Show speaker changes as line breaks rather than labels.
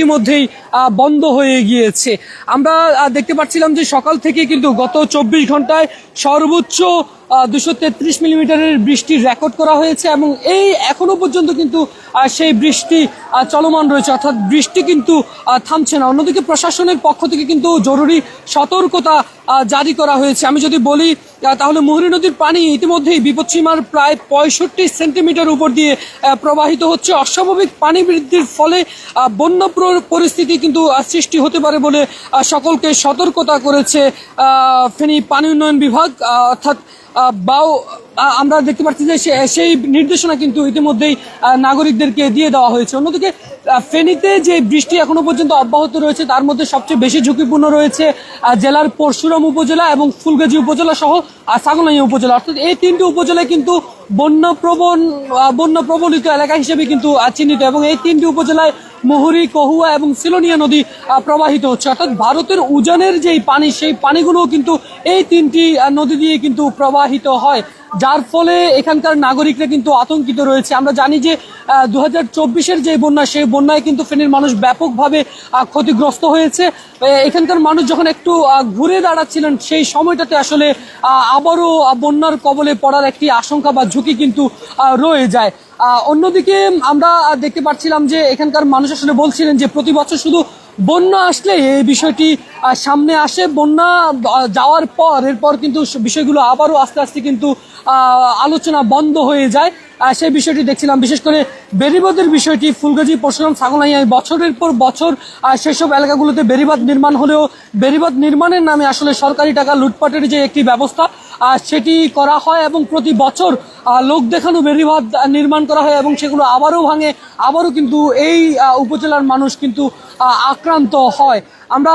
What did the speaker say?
ইতিমধ্যেই বন্ধ হয়ে গিয়েছে। আমরা দেখতে পাচ্ছিলাম যে সকাল থেকে কিন্তু গত চব্বিশ ঘন্টায় সর্বোচ্চ দুশো তেত্রিশ মিলিমিটারের বৃষ্টি রেকর্ড করা হয়েছে এবং এই এখনও পর্যন্ত কিন্তু সেই বৃষ্টি চলমান রয়েছে। অর্থাৎ বৃষ্টি কিন্তু থামছে না। অন্যদিকে প্রশাসনের পক্ষ থেকে কিন্তু জরুরি সতর্কতা জারি করা হয়েছে। আমি যদি বলি তাহলে মুহুরী নদীর পানি ইতিমধ্যেই বিপদসীমার প্রায় পঁয়ষট্টি সেন্টিমিটার উপর দিয়ে প্রবাহিত হচ্ছে। অস্বাভাবিক পানি বৃদ্ধির ফলে বন্য পরিস্থিতি কিন্তু সৃষ্টি হতে পারে বলে সকলকে সতর্কতা করেছে ফেনী পানি উন্নয়ন বিভাগ। অর্থাৎ about bow আমরা দেখতে পাচ্ছি যে সেই নির্দেশনা কিন্তু ইতিমধ্যেই নাগরিকদেরকে দিয়ে দেওয়া হয়েছে। অন্যদিকে ফেনীতে যে বৃষ্টি এখনও পর্যন্ত অব্যাহত রয়েছে তার মধ্যে সবচেয়ে বেশি ঝুঁকিপূর্ণ রয়েছে জেলার পরশুরাম উপজেলা এবং ফুলগাজী উপজেলা সহ সাগনাইয়া উপজেলা। অর্থাৎ এই তিনটি উপজেলায় কিন্তু বন্যা প্রবণ আহ, এলাকা হিসেবে কিন্তু চিহ্নিত। এবং এই তিনটি উপজেলায় মুহুরী কহুয়া এবং সিলোনিয়া নদী প্রবাহিত হচ্ছে। অর্থাৎ ভারতের উজানের যেই পানি সেই পানিগুলোও কিন্তু এই তিনটি নদী দিয়ে কিন্তু প্রবাহিত হয়। যার ফলে এখানকার নাগরিকরা কিন্তু আতঙ্কিত রয়েছে। আমরা জানি যে দু হাজার যে বন্যা, সেই বন্যায় কিন্তু ফেনীর মানুষ ব্যাপকভাবে ক্ষতিগ্রস্ত হয়েছে। এখানকার মানুষ যখন একটু ঘুরে দাঁড়াচ্ছিলেন, সেই সময়টাতে আসলে আবারও বন্যার কবলে পড়ার একটি আশঙ্কা বা ঝুঁকি কিন্তু রয়ে যায়। অন্যদিকে আমরা দেখতে পাচ্ছিলাম যে, এখানকার মানুষ আসলে বলছিলেন যে, প্রতি বছর শুধু বন্যা আসলে এই বিষয়টি সামনে আসে। বন্যা যাওয়ার পর, এরপর কিন্তু বিষয়গুলো আবারও আস্তে আস্তে কিন্তু আলোচনা বন্ধ হয়ে যায়। সেই বিষয়টি দেখছিলাম। বিশেষ করে বেরিবাদের বিষয়টি, ফুলগাজী, পরশুরাম ছাগলাইয়ায় বছরের পর বছর সেসব এলাকাগুলোতে বেরিবাদ নির্মাণ হলেও, বেরিবাদ নির্মাণের নামে আসলে সরকারি টাকা লুটপাটের যে একটি ব্যবস্থা সেটি করা হয় এবং প্রতি বছর লোক দেখানো বেড়িবাঁধ নির্মাণ করা হয় এবং সেগুলো আবারও ভাঙে, আবারও কিন্তু এই উপজেলার মানুষ কিন্তু আক্রান্ত হয়। আমরা